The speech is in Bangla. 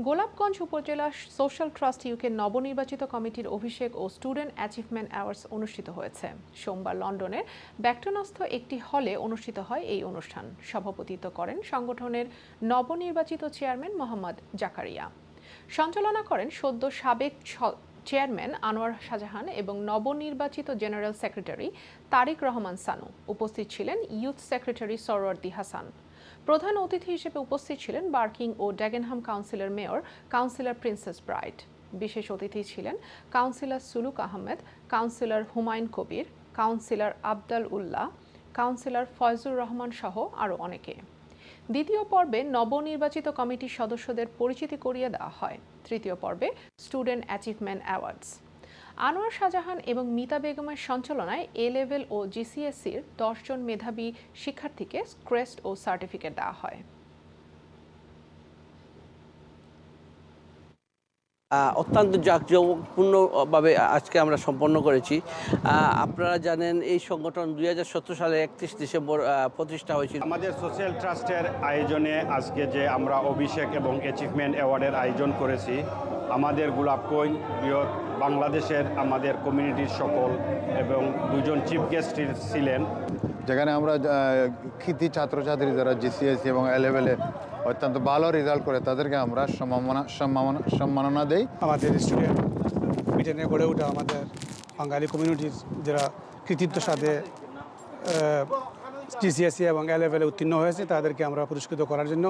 গোলাপগঞ্জ উপজেলা সোশ্যাল ট্রাস্ট ইউকে নবনির্বাচিত কমিটির অভিষেক ও স্টুডেন্ট অ্যাচিভমেন্ট অ্যাওয়ার্ডস অনুষ্ঠিত হয়েছে। সোমবার লন্ডনের ব্যাকটনস্থ একটি হলে অনুষ্ঠিত হয় এই অনুষ্ঠান। সভাপতিত্ব করেন সংগঠনের নবনির্বাচিত চেয়ারম্যান মোহাম্মদ জাকারিয়া। সঞ্চালনা করেন সদ্য সাবেক চেয়ারম্যান আনোয়ার শাহজাহান এবং নবনির্বাচিত জেনারেল সেক্রেটারি তারিক রহমান সানু। উপস্থিত ছিলেন ইউথ সেক্রেটারি সরওয়ার্দি হাসান। প্রধান অতিথি হিসেবে উপস্থিত ছিলেন বার্কিং ও Dagenham councillor mayor, councillor Princess Bright. বিশেষ অতিথি ছিলেন councillor Suluk Ahmed, councillor Humayun Kabir, councillor Abdal Ullah, councillor Foyzur Rahman সহ আরও অনেকে। দ্বিতীয় পর্বে নবনির্বাচিত কমিটির সদস্যদের পরিচিতি করিয়ে দেওয়া হয়। তৃতীয় পর্বে student achievement awards. Anwar Shahjahan এবং মিতা বেগমের সঞ্চালনায় এ লেভেল ও জিসিএসসির দশজন মেধাবী শিক্ষার্থীকে ক্রেস্ট ও সার্টিফিকেট দেওয়া হয়। অত্যন্ত জাঁকজমকপূর্ণভাবে আজকে আমরা সম্পন্ন করেছি। আপনারা জানেন এই সংগঠন দুই সালে একত্রিশ ডিসেম্বর প্রতিষ্ঠা হয়েছিল। আমাদের সোশ্যাল ট্রাস্টের আয়োজনে আজকে যে আমরা অভিষেক এবং অ্যাচিভমেন্ট অ্যাওয়ার্ডের আয়োজন করেছি আমাদের গোলাপগঞ্জ বৃহৎ বাংলাদেশের আমাদের কমিউনিটির সকল এবং দুজন চিফ গেস্ট ছিলেন। যেখানে আমরা কৃতি ছাত্রছাত্রী যারা জিসিএসসি এবং এ লেভেলে অত্যন্ত ভালো রেজাল্ট করে তাদেরকে আমরা সম্মাননা সম্মাননা সম্মাননা দেই। আমাদের স্টুডেন্ট ব্রিটেনে গড়ে ওঠা আমাদের বাঙালি কমিউনিটির যারা কৃতিত্বের সাথে জিসিএসসি এবং এ লেভেলে উত্তীর্ণ হয়েছে, তাদেরকে আমরা পুরস্কৃত করার জন্য